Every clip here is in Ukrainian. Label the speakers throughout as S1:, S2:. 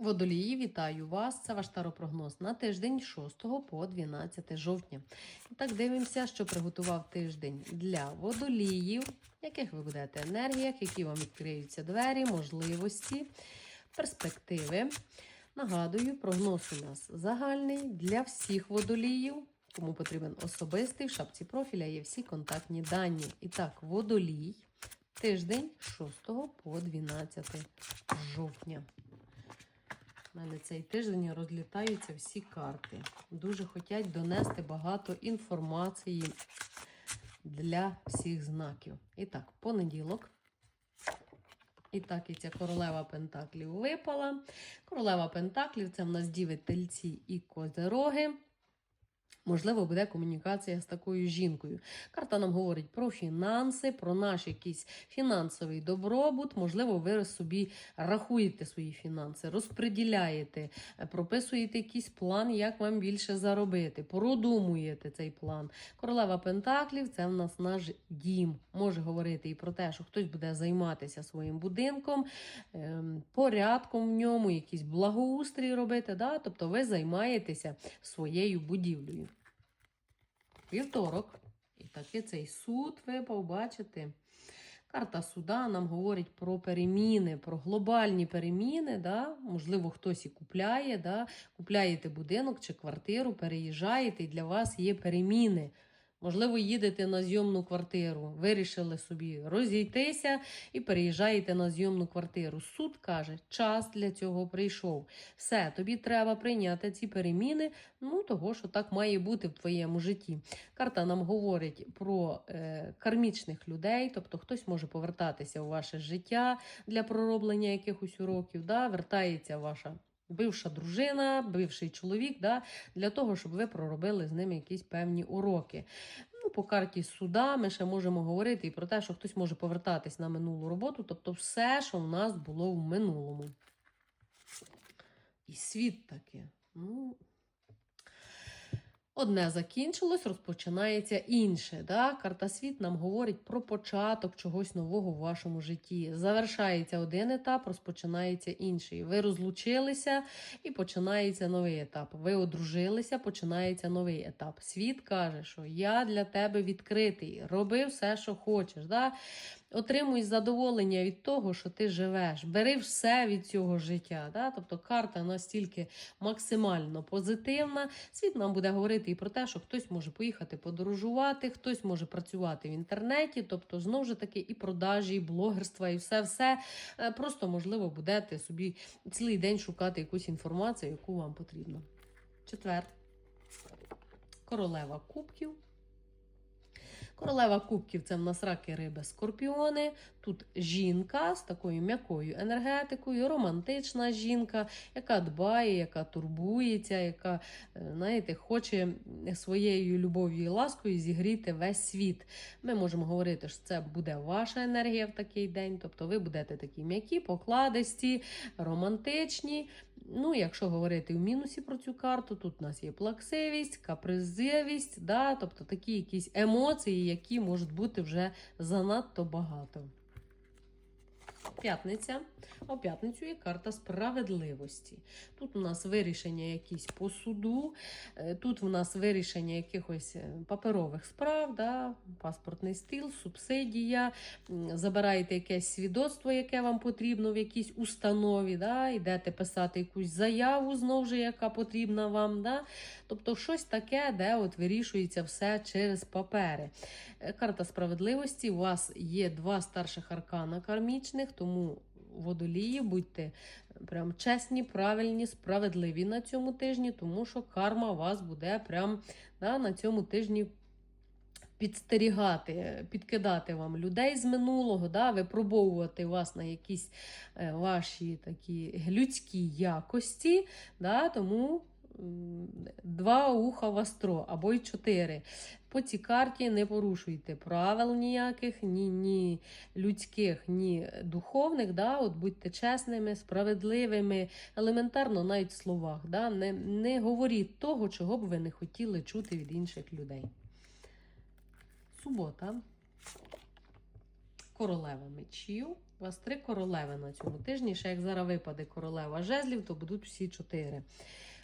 S1: Водолії, вітаю вас! Це ваш таропрогноз на тиждень 6 по 12 жовтня. І так дивимося, що приготував тиждень для водоліїв, яких ви будете енергіях, які вам відкриються двері, можливості, перспективи. Нагадую, прогноз у нас загальний для всіх водоліїв. Кому потрібен особистий, в шапці профіля є всі контактні дані. І так, водолій, тиждень 6 по 12 жовтня. У мене цей тиждень розлітаються всі карти. Дуже хочуть донести багато інформації для всіх знаків. І так, понеділок. І так, і ця королева Пентаклів випала. Королева Пентаклів це в нас діви тельці і козероги. Можливо, буде комунікація з такою жінкою. Карта нам говорить про фінанси, про наш якийсь фінансовий добробут. Можливо, ви собі рахуєте свої фінанси, розподіляєте, е, прописуєте якийсь план, як вам більше заробити, продумуєте цей план. Королева Пентаклів це в нас наш дім. Може говорити і про те, що хтось буде займатися своїм будинком, ем, порядком в ньому, якийсь благоустрій робити. Да? Тобто ви займаєтеся своєю будівлею. Вівторок. І таки цей суд випав, бачите. Карта суда нам говорить про переміни, про глобальні переміни. Да? Можливо, хтось і купляє, да? купляєте будинок чи квартиру, переїжджаєте, і для вас є переміни. Можливо, їдете на зйомну квартиру, вирішили собі розійтися і переїжджаєте на зйомну квартиру. Суд каже, час для цього прийшов. Все, тобі треба прийняти ці переміни, ну того, що так має бути в твоєму житті. Карта нам говорить про е, кармічних людей, тобто хтось може повертатися у ваше життя для пророблення якихось уроків, да? вертається ваша. Бивша дружина, бивший чоловік, да, для того, щоб ви проробили з ними якісь певні уроки. Ну, По карті суда ми ще можемо говорити і про те, що хтось може повертатись на минулу роботу, тобто все, що в нас було в минулому. І світ таки. Ну, Одне закінчилось, розпочинається інше. Да? Карта світ нам говорить про початок чогось нового в вашому житті. Завершається один етап, розпочинається інший. Ви розлучилися і починається новий етап. Ви одружилися, починається новий етап. Світ каже, що я для тебе відкритий, роби все, що хочеш. Да? Отримуй задоволення від того, що ти живеш. Бери все від цього життя. Да? Тобто карта настільки максимально позитивна. Світ нам буде говорити і про те, що хтось може поїхати подорожувати, хтось може працювати в інтернеті, тобто знову ж таки і продажі, і блогерства, і все-все. Е, Просто, можливо, будете собі цілий день шукати якусь інформацію, яку вам потрібно. Четвер. Королева кубків. Королева кубків це в нас раки, риби, скорпіони. Тут жінка з такою м'якою енергетикою, романтична жінка, яка дбає, яка турбується, яка, е, знаєте, хоче своєю любов'ю і ласкою зігріти весь світ. Ми можемо говорити, що це буде ваша енергія в такий день. Тобто ви будете такі м'які, покладисті, романтичні. Ну, якщо говорити в мінусі про цю карту, тут у нас є плаксивість, капризивість, да, тобто такі якісь емоції, які можуть бути вже занадто багато. П'ятниця. А в п'ятницю є карта справедливості. Тут у нас вирішення якісь по суду, е, тут у нас вирішення якихось е, паперових справ, да, паспортний стіл, субсидія, забираєте якесь свідоцтво, яке вам потрібно в якійсь установі, да, йдете писати якусь заяву, знову ж, яка потрібна вам. Да. Тобто щось таке, де от вирішується все через папери. Е, Карта справедливості. У вас є два старших аркана кармічних, тому водолії, будьте прям чесні, правильні, справедливі на цьому тижні, тому що карма вас буде прям да, на цьому тижні. Підстерігати, підкидати вам людей з минулого, да, випробовувати вас на якісь е, ваші такі людські якості. Да, тому два уха востро або й чотири. По цій карті не порушуйте правил ніяких, ні, ні людських, ні духовних. Да? От будьте чесними, справедливими, елементарно навіть в словах. Да? Не, не говоріть того, чого б ви не хотіли чути від інших людей. Субота. королева мечів. У вас три королеви на цьому тижні. Ще як зараз випаде королева жезлів, то будуть всі чотири.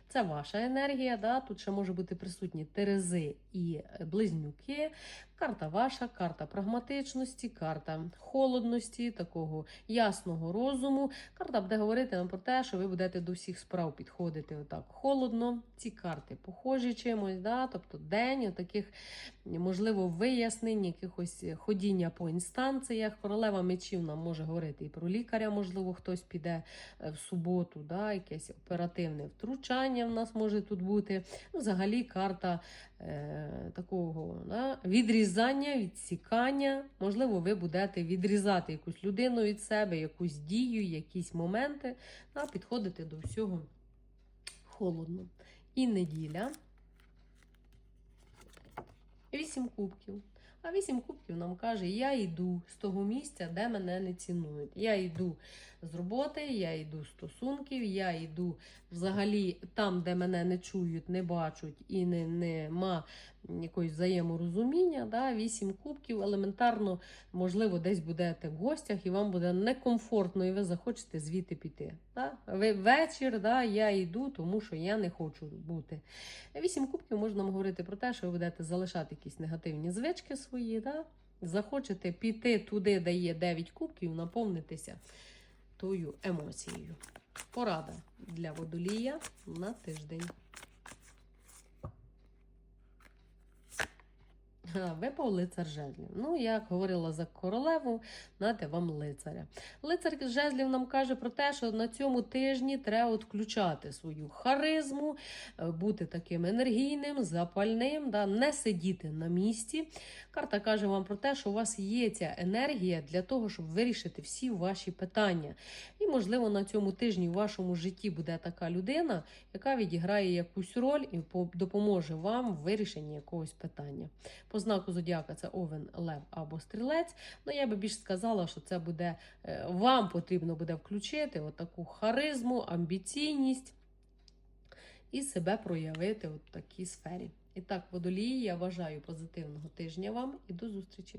S1: Це ваша енергія. Да? Тут ще може бути присутні Терези і близнюки. Карта ваша, карта прагматичності, карта холодності, такого ясного розуму. Карта буде говорити нам про те, що ви будете до всіх справ підходити отак холодно. Ці карти похожі чимось, да? тобто день таких, можливо, вияснень, якихось ходіння по інстанціях. Королева мечів нам може говорити і про лікаря, можливо, хтось піде е, в суботу, да? якесь оперативне втручання в нас може тут бути. Ну, взагалі, карта е, такого да? відрізання, відсікання. Можливо, ви будете відрізати якусь людину від себе, якусь дію, якісь моменти, да? підходити до всього холодно. І неділя. Вісім кубків. А вісім кубків нам каже, я йду з того місця, де мене не цінують. Я йду з роботи, я йду з стосунків, я йду взагалі там, де мене не чують, не бачать і не, нема якогось взаєморозуміння. Да? Вісім кубків елементарно, можливо, десь будете в гостях і вам буде некомфортно, і ви захочете звідти піти. Да? Вечір, да, я йду, тому що я не хочу бути. Вісім кубків можна говорити про те, що ви будете залишати якісь негативні звички свої. Да? Захочете піти туди, де є 9 кубків, наповнитися тою емоцією. Порада для водолія на тиждень. Випав лицар жезлів. Ну, як говорила за королеву, нате вам лицаря. Лицар жезлів нам каже про те, що на цьому тижні треба от включати свою харизму, е, бути таким енергійним, запальним, да, не сидіти на місці. Карта каже вам про те, що у вас є ця енергія для того, щоб вирішити всі ваші питання. І, можливо, на цьому тижні в вашому житті буде така людина, яка відіграє якусь роль і допоможе вам в вирішенні якогось питання. По знаку зодіака це овен, лев або стрілець. Ну я би більш сказала, що це буде е, вам потрібно буде включити отаку харизму, амбіційність і себе проявити в такій сфері. І так, водолії, я вважаю позитивного тижня вам і до зустрічі!